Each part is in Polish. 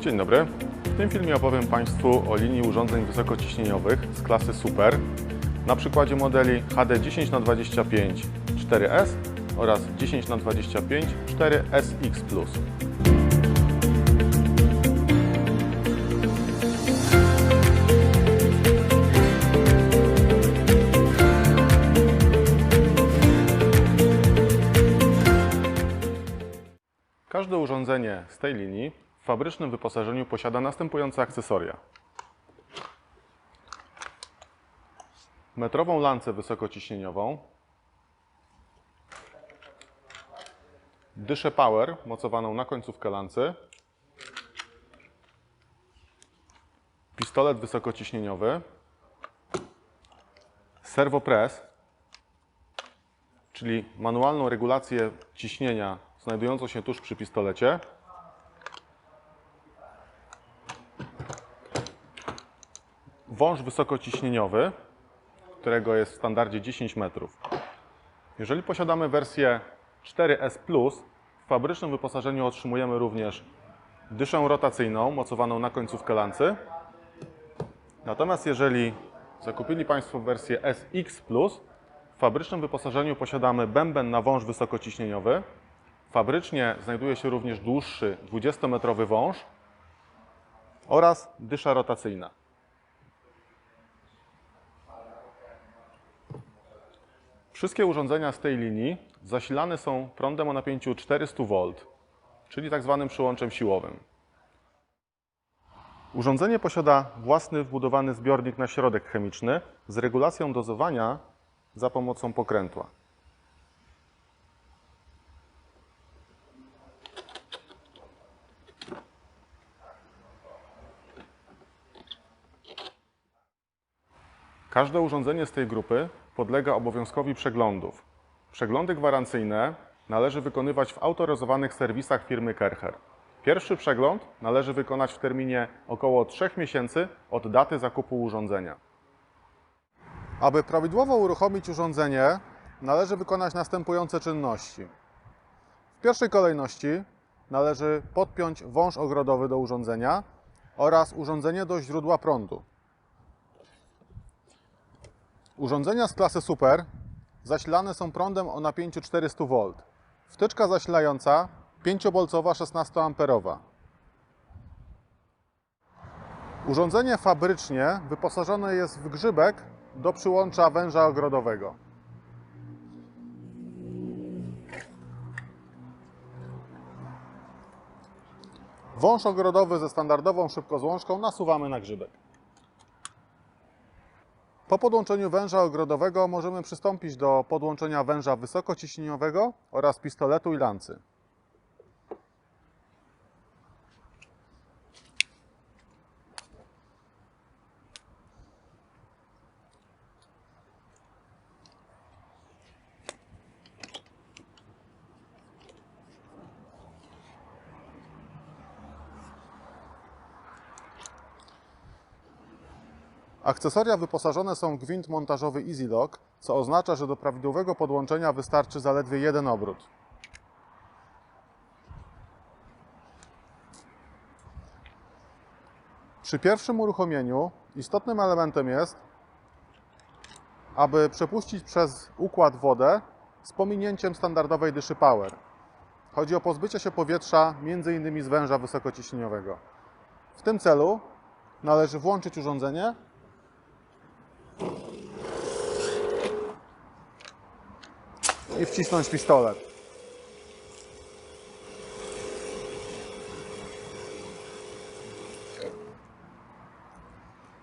Dzień dobry. W tym filmie opowiem Państwu o linii urządzeń wysokociśnieniowych z klasy Super na przykładzie modeli HD 10x25 4S oraz 10x25 4SX Plus. Każde urządzenie z tej linii fabrycznym wyposażeniu posiada następujące akcesoria. Metrową lancę wysokociśnieniową, dyszę power mocowaną na końcówkę lancy, pistolet wysokociśnieniowy, serwopress, czyli manualną regulację ciśnienia znajdującą się tuż przy pistolecie. Wąż wysokociśnieniowy, którego jest w standardzie 10 metrów. Jeżeli posiadamy wersję 4S Plus, w fabrycznym wyposażeniu otrzymujemy również dyszę rotacyjną mocowaną na końcówkę lancy. Natomiast jeżeli zakupili Państwo wersję SX w fabrycznym wyposażeniu posiadamy bęben na wąż wysokociśnieniowy. Fabrycznie znajduje się również dłuższy 20-metrowy wąż oraz dysza rotacyjna. Wszystkie urządzenia z tej linii zasilane są prądem o napięciu 400 V, czyli tak zwanym przyłączem siłowym. Urządzenie posiada własny wbudowany zbiornik na środek chemiczny z regulacją dozowania za pomocą pokrętła. Każde urządzenie z tej grupy podlega obowiązkowi przeglądów. Przeglądy gwarancyjne należy wykonywać w autoryzowanych serwisach firmy Kercher. Pierwszy przegląd należy wykonać w terminie około 3 miesięcy od daty zakupu urządzenia. Aby prawidłowo uruchomić urządzenie, należy wykonać następujące czynności. W pierwszej kolejności należy podpiąć wąż ogrodowy do urządzenia oraz urządzenie do źródła prądu. Urządzenia z klasy Super zasilane są prądem o napięciu 400 V. Wtyczka zasilająca 5-bolcowa 16-amperowa. Urządzenie fabrycznie wyposażone jest w grzybek do przyłącza węża ogrodowego. Wąż ogrodowy ze standardową szybkozłączką nasuwamy na grzybek. Po podłączeniu węża ogrodowego możemy przystąpić do podłączenia węża wysokociśnieniowego oraz pistoletu i lancy. Akcesoria wyposażone są w gwint montażowy EasyLock, co oznacza, że do prawidłowego podłączenia wystarczy zaledwie jeden obrót. Przy pierwszym uruchomieniu istotnym elementem jest, aby przepuścić przez układ wodę z pominięciem standardowej dyszy power. Chodzi o pozbycie się powietrza m.in. z węża wysokociśnieniowego. W tym celu należy włączyć urządzenie i wcisnąć pistolet.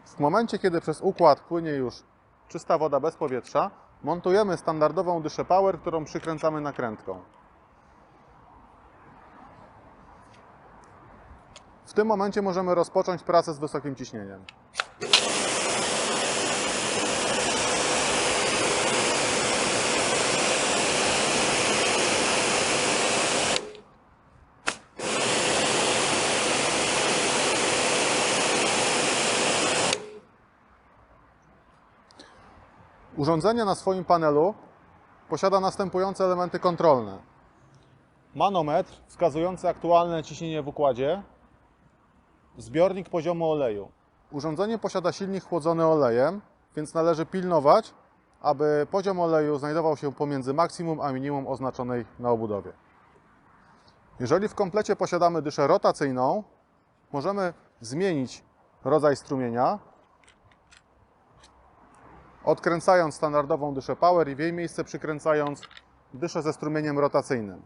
W momencie, kiedy przez układ płynie już czysta woda bez powietrza, montujemy standardową dyszę power, którą przykręcamy nakrętką. W tym momencie możemy rozpocząć pracę z wysokim ciśnieniem. Urządzenie na swoim panelu posiada następujące elementy kontrolne. Manometr wskazujący aktualne ciśnienie w układzie, zbiornik poziomu oleju. Urządzenie posiada silnik chłodzony olejem, więc należy pilnować, aby poziom oleju znajdował się pomiędzy maksimum a minimum oznaczonej na obudowie. Jeżeli w komplecie posiadamy dyszę rotacyjną, możemy zmienić rodzaj strumienia, odkręcając standardową dyszę power i w jej miejsce przykręcając dyszę ze strumieniem rotacyjnym.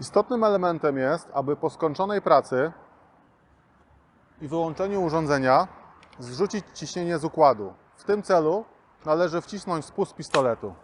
Istotnym elementem jest, aby po skończonej pracy i wyłączeniu urządzenia zrzucić ciśnienie z układu. W tym celu należy wcisnąć spust pistoletu.